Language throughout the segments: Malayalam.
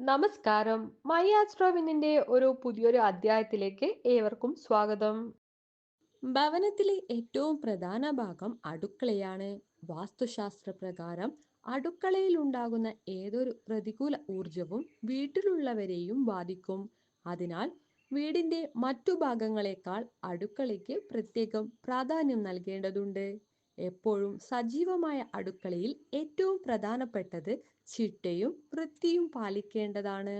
നമസ്കാരം. മൈ ആസ്ട്രോവിനിന്റെ ഒരു പുതിയൊരു അധ്യായത്തിലേക്ക് ഏവർക്കും സ്വാഗതം. ഭവനത്തിലെ ഏറ്റവും പ്രധാന ഭാഗം അടുക്കളയാണ്. വാസ്തുശാസ്ത്ര പ്രകാരം അടുക്കളയിൽ ഉണ്ടാകുന്ന ഏതൊരു പ്രതികൂല ഊർജവും വീട്ടിലുള്ളവരെയും ബാധിക്കും. അതിനാൽ വീടിന്റെ മറ്റു ഭാഗങ്ങളെക്കാൾ അടുക്കളയ്ക്ക് പ്രത്യേകം പ്രാധാന്യം നൽകേണ്ടതുണ്ട്. എപ്പോഴും സജീവമായ അടുക്കളയിൽ ഏറ്റവും പ്രധാനപ്പെട്ടത് ചിട്ടയും വൃത്തിയും പാലിക്കേണ്ടതാണ്.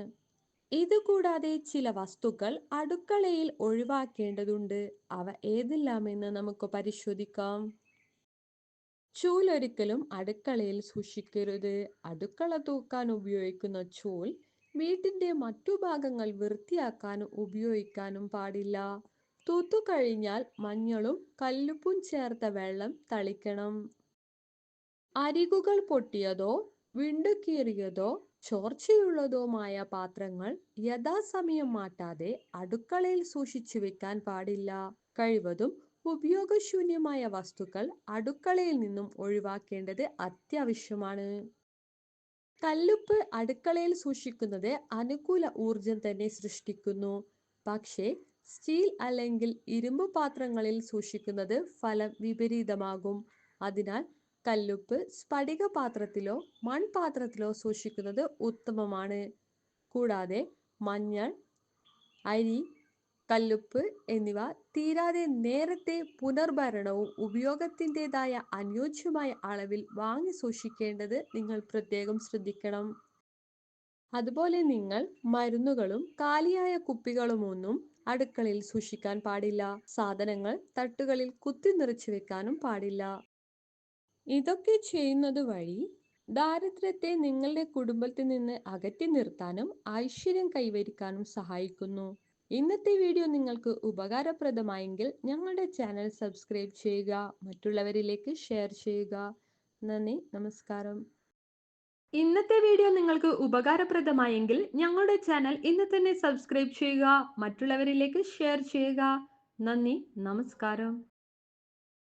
ഇതുകൂടാതെ ചില വസ്തുക്കൾ അടുക്കളയിൽ ഒഴിവാക്കേണ്ടതുണ്ട്. അവ ഏതെല്ലാമെന്ന് നമുക്ക് പരിശോധിക്കാം. ചൂലൊരിക്കലും അടുക്കളയിൽ സൂക്ഷിക്കരുത്. അടുക്കള തൂക്കാൻ ഉപയോഗിക്കുന്ന ചൂൽ വീട്ടിന്റെ മറ്റു ഭാഗങ്ങൾ വൃത്തിയാക്കാനും ഉപയോഗിക്കാനും പാടില്ല. തൂത്തു കഴിഞ്ഞാൽ മഞ്ഞളും കല്ലുപ്പും ചേർത്ത വെള്ളം തളിക്കണം. അരികുകൾ പൊട്ടിയതോ വിണ്ടുകീറിയതോ ചോർച്ചയുള്ളതുമായ പാത്രങ്ങൾ യഥാസമയം മാറ്റാതെ അടുക്കളയിൽ സൂക്ഷിച്ചു വെക്കാൻ പാടില്ല. കഴിവതും ഉപയോഗശൂന്യമായ വസ്തുക്കൾ അടുക്കളയിൽ നിന്നും ഒഴിവാക്കേണ്ടത് അത്യാവശ്യമാണ്. കല്ലുപ്പ് അടുക്കളയിൽ സൂക്ഷിക്കുന്നത് അനുകൂല ഊർജം തന്നെ സൃഷ്ടിക്കുന്നു. പക്ഷേ സ്റ്റീൽ അല്ലെങ്കിൽ ഇരുമ്പ് പാത്രങ്ങളിൽ സൂക്ഷിക്കുന്നത് ഫലം വിപരീതമാകും. അതിനാൽ കല്ലുപ്പ് സ്ഫടിക പാത്രത്തിലോ മൺപാത്രത്തിലോ സൂക്ഷിക്കുന്നത് ഉത്തമമാണ്. കൂടാതെ മഞ്ഞൾ അരി കല്ലുപ്പ് എന്നിവ തീരാതെ നേരത്തെ പുനർഭരണവും ഉപയോഗത്തിന്റെതായ അനുയോജ്യമായ അളവിൽ വാങ്ങി സൂക്ഷിക്കേണ്ടത് നിങ്ങൾ പ്രത്യേകം ശ്രദ്ധിക്കണം. അതുപോലെ നിങ്ങൾ മരുന്നുകളും കാലിയായ കുപ്പികളുമൊന്നും അടുക്കളയിൽ സൂക്ഷിക്കാൻ പാടില്ല. സാധനങ്ങൾ തട്ടുകളിൽ കുത്തി നിറച്ചു വെക്കാനും പാടില്ല. ഇതൊക്കെ ചെയ്യുന്നത് വഴി ദാരിദ്ര്യത്തെ നിങ്ങളുടെ കുടുംബത്തിൽ നിന്ന് അകറ്റി നിർത്താനും ഐശ്വര്യം കൈവരിക്കാനും സഹായിക്കുന്നു. ഇന്നത്തെ വീഡിയോ നിങ്ങൾക്ക് ഉപകാരപ്രദമായെങ്കിൽ ഞങ്ങളുടെ ചാനൽ സബ്സ്ക്രൈബ് ചെയ്യുക മറ്റുള്ളവരിലേക്ക് ഷെയർ ചെയ്യുക. നന്ദി നമസ്കാരം. ഇന്നത്തെ വീഡിയോ നിങ്ങൾക്ക് ഉപകാരപ്രദമായെങ്കിൽ ഞങ്ങളുടെ ചാനൽ ഇന്ന് തന്നെ സബ്സ്ക്രൈബ് ചെയ്യുക മറ്റുള്ളവരിലേക്ക് ഷെയർ ചെയ്യുക. നന്ദി നമസ്കാരം.